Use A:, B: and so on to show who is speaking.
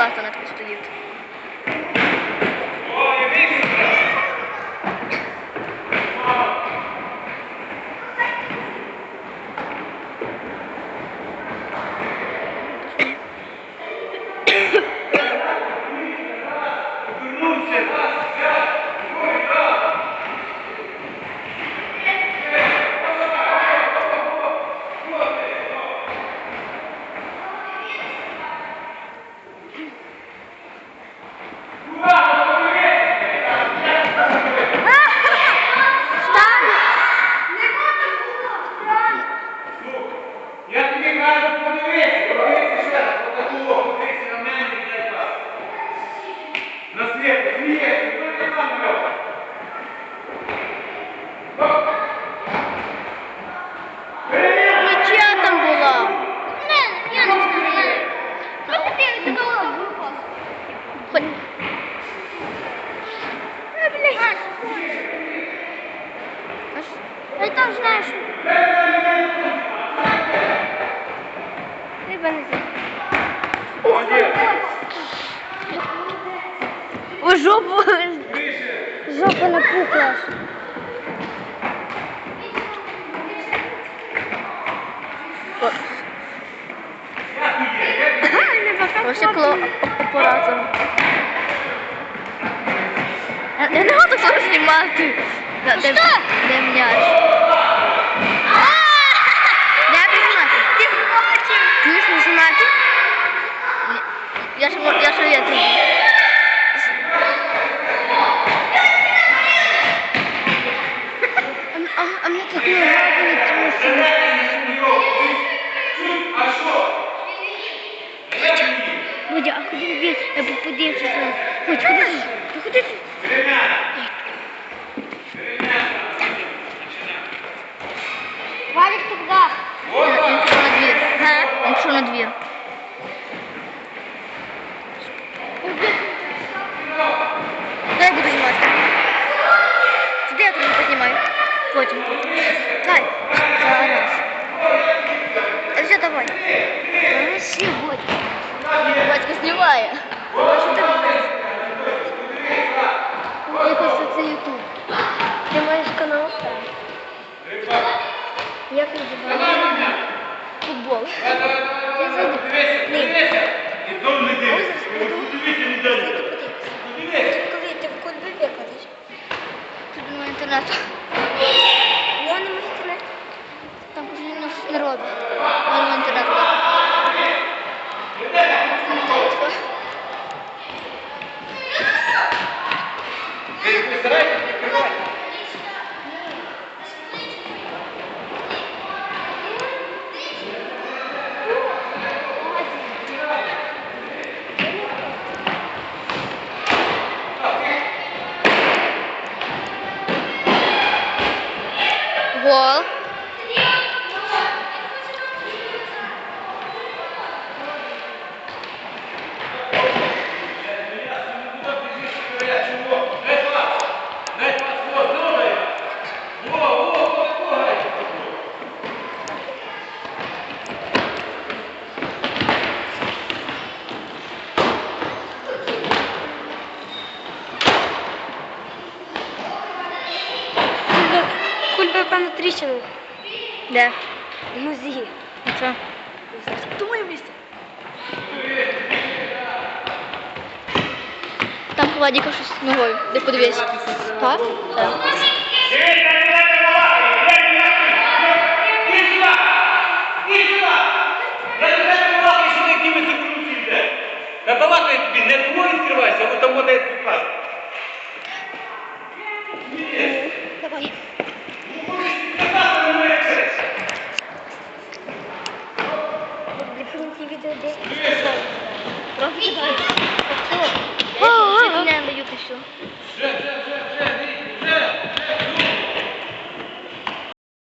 A: класно на стоїть.
B: Я тобі кажу, подивися, подивися ще раз, отаку, подивися на мене і дай пас. На світ, смієш, ніхто не там робить.
A: Нічия там була.
C: Не, я не знаю. Ну, ти така група.
A: Хоч...
C: А, блядь. Я й там знаєш. Не
A: У жопу.
C: Жопа напухла.
A: Ось коло оператора. Я не можу так знімати. Де, де, де м'яч? Де знімати?
C: Ти бачив?
A: Чуєш, не? Я ж я ж я тут. А, не нравиться.
B: А що?
C: А куди він? Я б подивився. Хоч, куди ти?
A: Знімає.
C: Якось це ютуб. Ти маєш канал? Як називається?
A: Футбол.
C: Ти зайди. Коли ти в кульбі викладеш?
A: Тут немає інтернету.
C: Я не можу інтернет.
A: Там постійно щось не робить. Немає інтернету.
B: Ти
C: Кульба певно тріщина.
A: Де?
C: В музеї.
A: А що?
C: Думаю, місце.
A: Там Владіка щось ногою. Де подивись. Так? Так.
B: Я не балакаю, що ти якими це корупції йде. Я тобі, не твої відкривайся, а там буде підказ.
C: Давай.
A: Сюди. Ось, нам
B: дають ще.